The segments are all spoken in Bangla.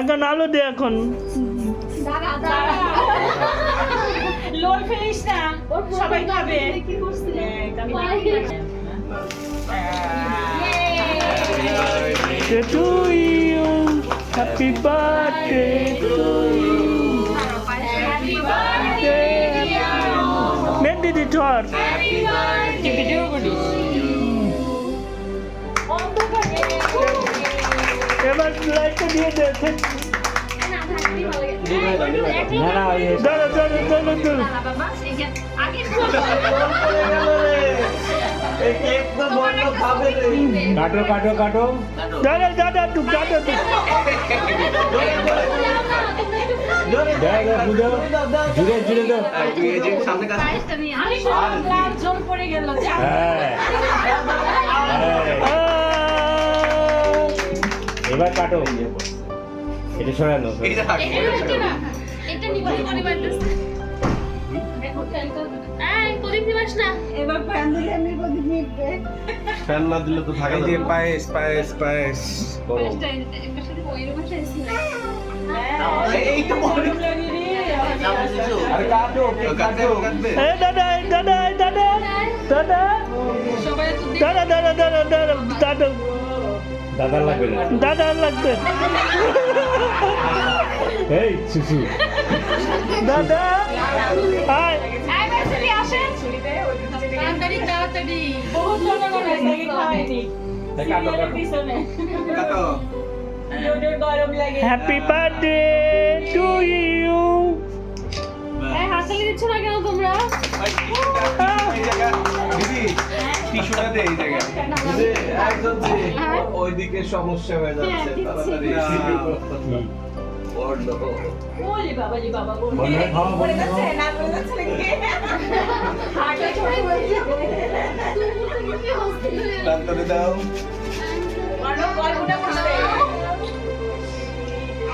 এখন আলু দে এখন। লোল ফেলিস না সবাই খাবে। To you. Happy birthday to you mehndi দিতে হর লাইটটা দিয়ে দেখেন কাটো কাটো কাটো। দাদা দাদা তু কাটো তু জুড়ে জুড়ে তো সামনে কাজ। জোর পড়ে গেল। হ্যাঁ। এবার কাটো। এটা সরানো ফ্যান না। দিলে তো থাকে যে পায়েস পায়েস পায়েস। গরম এই তো সামনে দিছো আরে কাটো কাটো এ দাদা দাদা দাদা দাদা দাদা দাদা দাদা দাদা। দাদা লাগবে না? দাদা লাগবে। এই শিশু দাদা আয়। হ্যাপি বার্থডে টু ইউ হাততালি ওইদিকে সমস্যা হয়ে যাচ্ছে দাও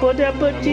কোটা পটি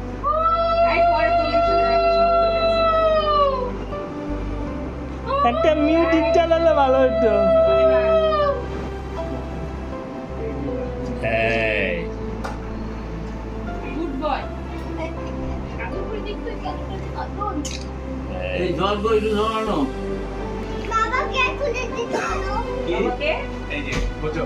তুমিও ঠিক চালালে ভালো হতো এই। জল করে একটু ধরানো বাবাকে খুলে দিতে এই যে বোঝো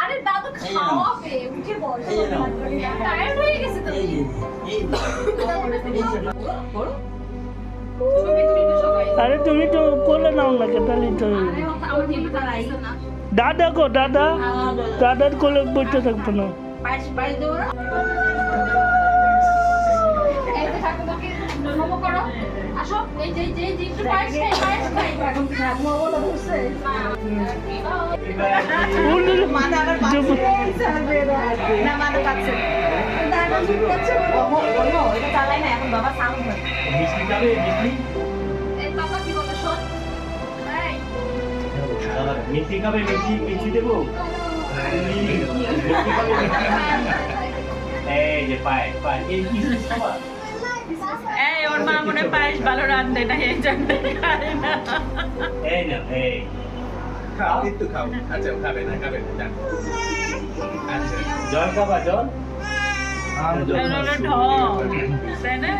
আরে দাদু খাওয়াবে উঠে বস। টায়ার্ড হয়ে গেছে তো। আরে তুমি তো কোলে নাও না কে তাহলে তো আরে আমার টিভি তারাই না। দাদা গো দাদা। দাদার কোলে বসে থাকব না? নমো করো। আসো, এই যে যে যে, একটু পায়েস খাই পায়েস খাই। এখন ঠাকুমা বলো বুঝছে মাথা আবার না মাথা পাচ্ছে দেবো এই যে পায় পায় এই কি ওর মা মনে পায়েস ভালো রান্ধে না এই জন্য খায় না। এই না এই। খাও একটু খাও। আচ্ছা খাবে না খাবে না আচ্ছা। জল খাবা জল? এটা হলো ঢং তাই না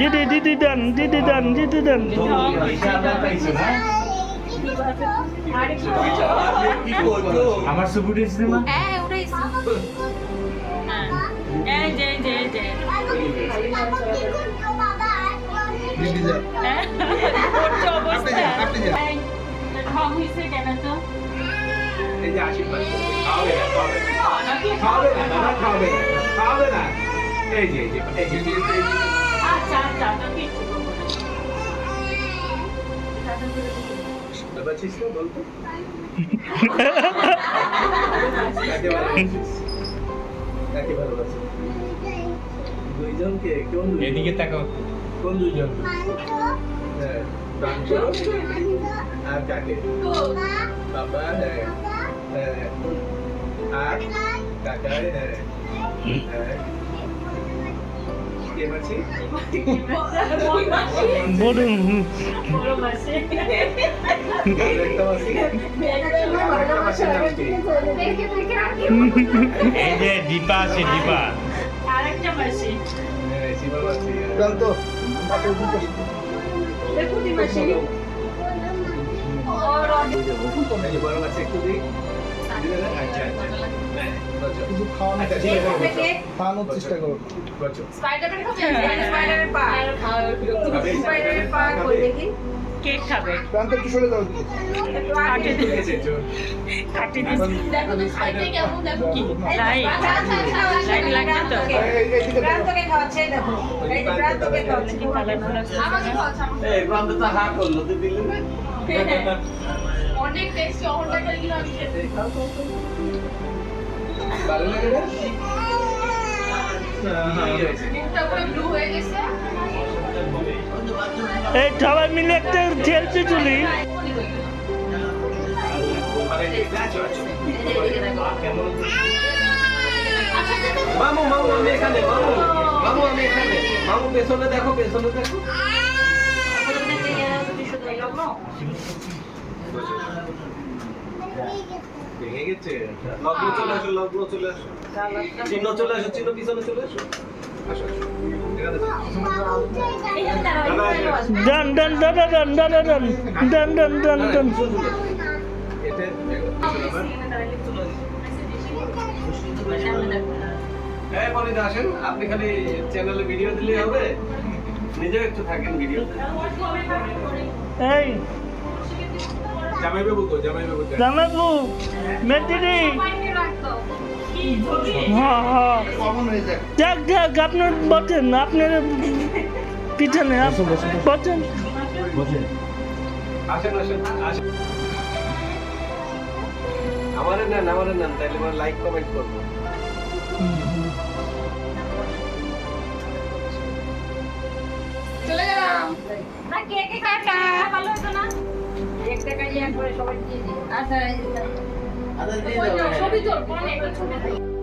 দিদি দিদি দেন দিদি দেন দিদি দেন। আর একটু কি করছ? আমার সুপুটি সিনেমা হ্যাঁ হ্যাঁ। বলতো? ভালোবাসিস? দুইজনকে কোন দুইজন? এদিকে তাকাও। কোন দুইজন হ্যাঁ প্রাঞ্চ আর কাকে বাবা হ্যাঁ হ্যাঁ আর কাকা হ্যাঁ হ্যাঁ কে মাছি বলুন বড় মাসে একটা মাছি একটা মাছির নাম কি দেখে দেখে রাখি এই যে দীপা আছে দীপা আরেকটা মাসি হ্যাঁ শিবা মাছি প্রান্ত দেখো দি মাসি ওর না? আচ্ছা আচ্ছা। কিছু খাওয়ানোর আচ্ছা, চেষ্টা করো স্পাইডারের পা। স্পাইডারের পা দেখি। কেক খাবে। প্রান্ত একটু সরে দাও? কাটে ঠিক কাটে অনেক টেস্টি অহংকার করে গেলাম আমি খেতে। ভালো লাগে না? হ্যাঁ, ব্লু হয়ে গেছে। এই সবাই মিলে একটা আচ্ছা। কেমন? মামু মামু আমি এখানে মামু। মামু আমি এখানে। মামু পেছনে দেখো পেছনে দেখো। ভেঙে গেছে। লগ্ন চলে আসো লগ্ন চলে আসো। চিহ্ন চলে আসো চিহ্ন পিছনে চলে আসো আসো, ডান ডান ডান ডান ডান ডান ডান ডান। হ্যাঁ পরিদা আসেন। আপনি খালি চ্যানেলে ভিডিও দিলেই হবে। নিজেও একটু থাকেন ভিডিও এই জামাইবাবু কো জামাইবাবু কো? হ্যাঁ হ্যাঁ যাক যাক আপনার বসেন আপনার পিছনে তাইলে লাইক কমেন্ট করব চলে গেলাম। না কে কে কাটা ভালো হতো না? একবারে সবাই দিয়ে দিই। আচ্ছা ছবি তোর পরে একটা ছবি।